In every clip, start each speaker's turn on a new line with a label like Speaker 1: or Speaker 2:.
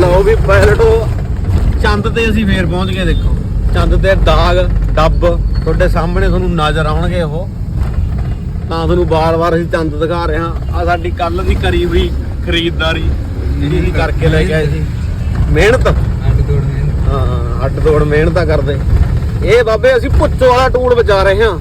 Speaker 1: ਲਓ ਵੀ ਪਾਇਲਟੋ ਚੰਦ ਤੇ ਅਸੀਂ ਫੇਰ ਪਹੁੰਚ ਗਏ ਦੇਖੋ। ਚੰਦ ਤੇ ਦਾਗ ਡੱਬ ਤੁਹਾਡੇ ਸਾਹਮਣੇ ਤੁਹਾਨੂੰ ਨਜ਼ਰ ਆਉਣਗੇ ਉਹ। ਤਾਂ ਤੁਹਾਨੂੰ ਬਾਰ-ਬਾਰ ਅਸੀਂ ਚੰਦ ਦਿਖਾ ਰਹੇ ਹਾਂ। ਆ ਸਾਡੀ ਕੱਲ ਦੀ ਕਰੀ ਹੋਈ ਖਰੀਦਦਾਰੀ ਜਿਹੜੀ ਕਰਕੇ ਲੈ ਕੇ ਆਏ ਸੀ। ਮਿਹਨਤ।
Speaker 2: ਅੱਡ ਤੋੜ ਮਿਹਨਤ।
Speaker 1: ਹਾਂ ਅੱਡ ਤੋੜ ਮਿਹਨਤਾਂ ਕਰਦੇ। ਇਹ ਬਾਬੇ ਅਸੀਂ ਪੁੱਛੋ ਵਾਲਾ ਟੂਲ ਬਚਾ ਰਹੇ ਹਾਂ।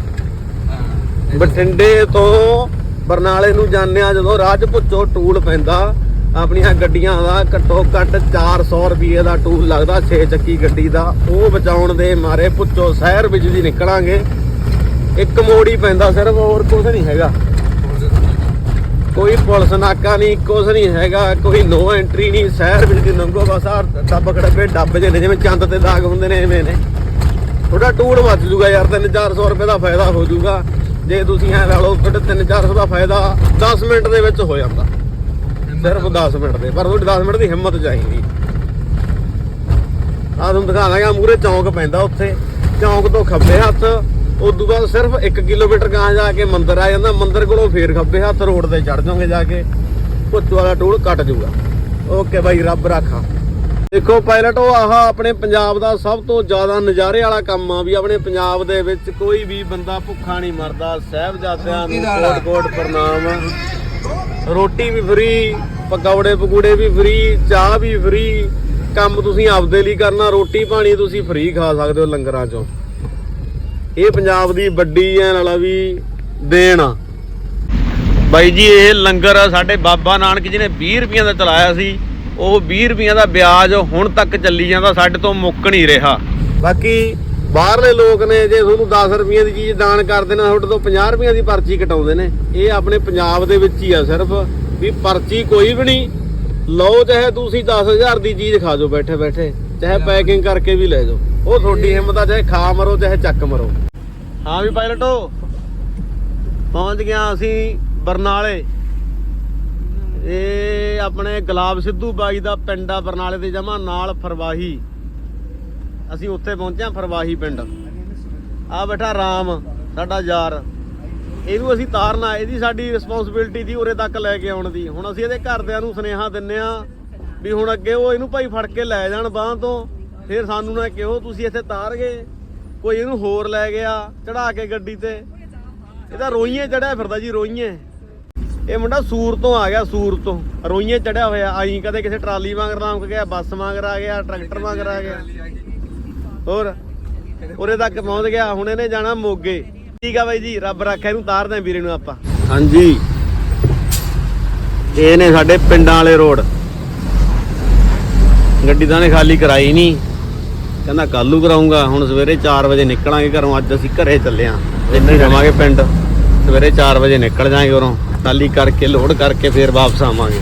Speaker 1: ਬਠਿੰਡੇ ਤੋਂ ਬਰਨਾਲੇ ਨੂੰ ਜਾਂਦੇ ਆ ਜਦੋਂ ਰਾਹ 'ਚ ਪੁੱਛੋ ਟੂਲ ਪੈਂਦਾ। ਆਪਣੀਆਂ ਗੱਡੀਆਂ ਦਾ ਘੱਟੋ ਘੱਟ 400 ਰੁਪਏ ਦਾ ਟੂਲ ਲੱਗਦਾ 6 ਚੱਕੀ ਗੱਡੀ ਦਾ। ਉਹ ਬਚਾਉਣ ਦੇ ਮਾਰੇ ਪੁੱਛੋ, ਸ਼ਹਿਰ ਵਿੱਚ ਦੀ ਨਿਕਲਾਂਗੇ। ਇੱਕ ਮੋੜ ਹੀ ਪੈਂਦਾ ਸਿਰਫ, ਹੋਰ ਕੁਝ ਨਹੀਂ ਹੈਗਾ। ਕੋਈ ਪੁਲਿਸ ਨਾਕਾ ਨਹੀਂ ਕੁਝ ਨਹੀਂ ਹੈਗਾ, ਕੋਈ ਨੋ ਐਂਟਰੀ ਨਹੀਂ, ਸ਼ਹਿਰ ਵਿੱਚ ਦੀ ਲੰਘੋ ਬਸ ਆ ਡੱਬ ਖੜੱਬੇ ਡੱਬ ਜਿਹੇ ਜਿਵੇਂ ਚੰਦ ਤੇ ਦਾਗ ਹੁੰਦੇ ਨੇ, ਐਵੇਂ ਨੇ। ਤੁਹਾਡਾ ਟੂਲ ਵੱਜ ਜੂਗਾ ਯਾਰ 3-400 ਰੁਪਏ ਦਾ ਫਾਇਦਾ ਹੋ ਜੂਗਾ। ਜੇ ਤੁਸੀਂ ਐ ਲਾ ਲਓ ਤੁਹਾਡੇ 3-400 ਦਾ ਫਾਇਦਾ 10 ਮਿੰਟ ਦੇ ਵਿੱਚ ਹੋ ਜਾਂਦਾ। ਸਿਰਫ 10 ਮਿੰਟ ਦੇ ਪਰ ਤੁਹਾਡੀ 10 ਮਿੰਟ ਦੀ ਹਿੰਮਤ ਚਾਹੀਦੀ। ਆ ਤੁਹਾਨੂੰ ਦਿਖਾ ਦਾਂਗਾ ਮੂਰੇ ਚੌਂਕ ਪੈਂਦਾ ਉੱਥੇ। ਚੌਂਕ ਤੋਂ ਖੱਬੇ ਹੱਥ ਉਦੋਂ ਬਾਅਦ ਸਿਰਫ 1 ਕਿਲੋਮੀਟਰ ਗਾਂ ਜਾ ਕੇ ਮੰਦਿਰ ਆ ਜਾਂਦਾ। ਮੰਦਿਰ ਕੋਲੋਂ ਫੇਰ ਖੱਬੇ ਹੱਥ ਰੋਡ ਤੇ ਚੜ ਜਾਓਗੇ ਜਾ ਕੇ। ਭੁੱਚੋ ਵਾਲਾ ਟੂਲ ਕੱਟ ਜੂਗਾ ਓਕੇ ਬਾਈ ਰੱਬ ਰਾਖਾ। ਦੇਖੋ ਪਾਇਲਟ ਉਹ ਆਹ ਆਪਣੇ ਪੰਜਾਬ ਦਾ ਸਭ ਤੋਂ ਜ਼ਿਆਦਾ ਨਜ਼ਾਰੇ ਵਾਲਾ ਕੰਮ ਆ ਵੀ ਆਪਣੇ ਪੰਜਾਬ ਦੇ ਵਿੱਚ ਕੋਈ ਵੀ ਬੰਦਾ ਭੁੱਖਾ ਨਹੀਂ ਮਰਦਾ। ਸਾਹਿਬਜ਼ਾਦਿਆਂ ਨੂੰ
Speaker 2: ਰੋਟੀ ਦਾ ਵਾਲਾ।
Speaker 1: ਕੋਟ ਕੋਟ ਪ੍ਰਣਾਮ। ਰੋਟੀ ਵੀ ਫ੍ਰੀ ਪਕੌੜੇ ਪਕੂੜੇ ਵੀ ਫ੍ਰੀ ਚਾਹ ਵੀ ਫ੍ਰੀ ਕੰਮ ਤੁਸੀਂ ਆਪਦੇ ਲਈ ਕਰਨਾ, ਰੋਟੀ ਪਾਣੀ ਤੁਸੀਂ ਫ੍ਰੀ ਖਾ ਸਕਦੇ ਹੋ ਲੰਗਰਾਂ ਚੋਂ। ਇਹ ਪੰਜਾਬ ਦੀ ਵੱਡੀ ਐ ਨਾਲਾ ਵੀ ਦੇਣ ਆ। ਬਾਈ ਜੀ, ਇਹ ਲੰਗਰ ਸਾਡੇ ਬਾਬਾ ਨਾਨਕ ਜੀ ਨੇ 20 ਰੁਪਈਆਂ ਦਾ ਚਲਾਇਆ ਸੀ। ਉਹ 20 ਰੁਪਈਆਂ ਦਾ ਵਿਆਜ ਹੁਣ ਤੱਕ ਚੱਲੀ ਜਾਂਦਾ, ਸਾਡੇ ਤੋਂ ਮੁੱਕ ਨਹੀਂ ਰਿਹਾ। ਬਾਕੀ ਬਾਹਰਲੇ ਲੋਕ ਨੇ ਜੇ ਤੁਹਾਨੂੰ 10 ਰੁਪਈਆਂ ਦੀ ਚੀਜ਼ ਦਾਨ ਕਰਦੇ ਨੇ ਤੁਹਾਡੇ ਤੋਂ 50 ਰੁਪਈਆਂ ਦੀ ਪਰਚੀ ਕਟਾਉਂਦੇ ਨੇ। ਇਹ ਆਪਣੇ ਪੰਜਾਬ ਦੇ ਵਿੱਚ ਹੀ ਆ ਸਿਰਫ। ਵੀ ਪਰਚੀ ਕੋਈ ਵੀ ਨਹੀਂ। ਲਓ ਚਾਹੇ ਤੁਸੀਂ 10000 ਦੀ ਚੀਜ਼ ਖਾ ਜਾਓ ਬੈਠੇ ਬੈਠੇ। ਚਾਹੇ ਪੈਕਿੰਗ ਕਰਕੇ ਵੀ ਲੈ ਜਾਓ। ਉਹ ਤੁਹਾਡੀ ਹਿੰਮਤ ਆ ਚਾਹੇ ਖਾ ਮਰੋ ਚਾਹੇ ਚੱਕ ਮਰੋ। ਹਾਂ ਵੀ ਪਾਇਲਟੋ ਪਹੁੰਚ ਗਿਆ ਅਸੀਂ ਬਰਨਾਲੇ। ਇਹ ਆਪਣੇ ਗੁਲਾਬ ਸਿੱਧੂ ਬਾਈ ਦਾ ਪਿੰਡ ਆ ਬਰਨਾਲੇ ਦੇ ਜਮਾ ਨਾਲ ਫਰਵਾਹੀ। ਅਸੀਂ ਉੱਥੇ ਪਹੁੰਚੇ ਆ ਫਰਵਾਹੀ ਪਿੰਡ। ਆ ਬੈਠਾ ਰਾਮ ਸਾਡਾ ਯਾਰ। ਇਹਨੂੰ ਅਸੀਂ ਤਾਰਨਾ, ਇਹਦੀ ਸਾਡੀ ਰਿਸਪੌਂਸਿਬਿਲਟੀ ਦੀ ਉਰੇ ਤੱਕ ਲੈ ਕੇ ਆਉਣ ਦੀ। ਹੁਣ ਅਸੀਂ ਇਹਦੇ ਘਰਦਿਆਂ ਨੂੰ ਸੁਨੇਹਾ ਦਿੰਨੇ ਆ ਵੀ ਹੁਣ ਅੱਗੇ ਉਹ ਇਹਨੂੰ ਭਾਈ ਫੜ ਕੇ ਲੈ ਜਾਣ ਬਾਹਾਂ ਤੋਂ। ਫਿਰ ਸਾਨੂੰ ਨਾ ਕਿਹੋ, ਤੁਸੀਂ ਇੱਥੇ ਤਾਰ ਗਏ ਕੋਈ ਇਹਨੂੰ ਹੋਰ ਲੈ ਗਿਆ, ਚੜਾ ਕੇ ਗੱਡੀ ਤੇ। ਇਹਦਾ ਰੋਈਏ ਚੜਿਆ ਫਿਰਦਾ ਜੀ ਰੋਈਏ ਇਹ ਮੁੰਡਾ ਸੂਰ ਤੋਂ ਆ ਗਿਆ, ਸੂਰ ਤੋਂ। ਰੋਈਏ ਚੜਿਆ ਹੋਇਆ, ਆਈ ਕਦੇ ਕਿਸੇ ਟਰਾਲੀ ਵਾਂਗ ਲੰਘ ਗਿਆ, ਬੱਸ ਵਾਂਗ ਆ ਗਿਆ, ਟਰੈਕਟਰ ਵਾਂਗ ਆ ਗਿਆ। ਹੋਰ, ਉਰੇ ਤੱਕ ਪਹੁੰਚ ਗਿਆ, ਹੁਣ ਇਹਨੇ ਜਾਣਾ ਮੋਗੇ। ਠੀਕ ਆ ਬਾਈ ਜੀ, ਰੱਬ ਰੱਖੇ ਇਹਨੂੰ ਤਾਰਦੇ ਆਂ ਵੀਰੇ ਨੂੰ ਆਪਾਂ। ਹਾਂਜੀ। ਇਹ ਨੇ ਸਾਡੇ ਪਿੰਡਾਂ ਵਾਲੇ ਰੋਡ। ਗੱਡੀ ਤਾਂ ਨੇ ਖਾਲੀ ਕਰਾਈ ਨਹੀਂ ਕਹਿੰਦਾ ਕੱਲੂ ਕਰਾਉਂਗਾ ਹੁਣ ਸਵੇਰੇ 4 ਵਜੇ ਨਿਕਲਾਂਗੇ ਘਰੋਂ, ਅੱਜ ਅਸੀਂ ਘਰੇ ਚੱਲੇ ਆਂ। ਇੰਨੇ ਜਾਵਾਂਗੇ ਪਿੰਡ। ਸਵੇਰੇ 4 ਵਜੇ ਨਿਕਲ ਜਾਾਂਗੇ ਉਰੋਂ ਟਾਲੀ ਕਰਕੇ, ਲੋਡ ਕਰਕੇ ਫੇਰ ਵਾਪਸ ਆਵਾਂਗੇ।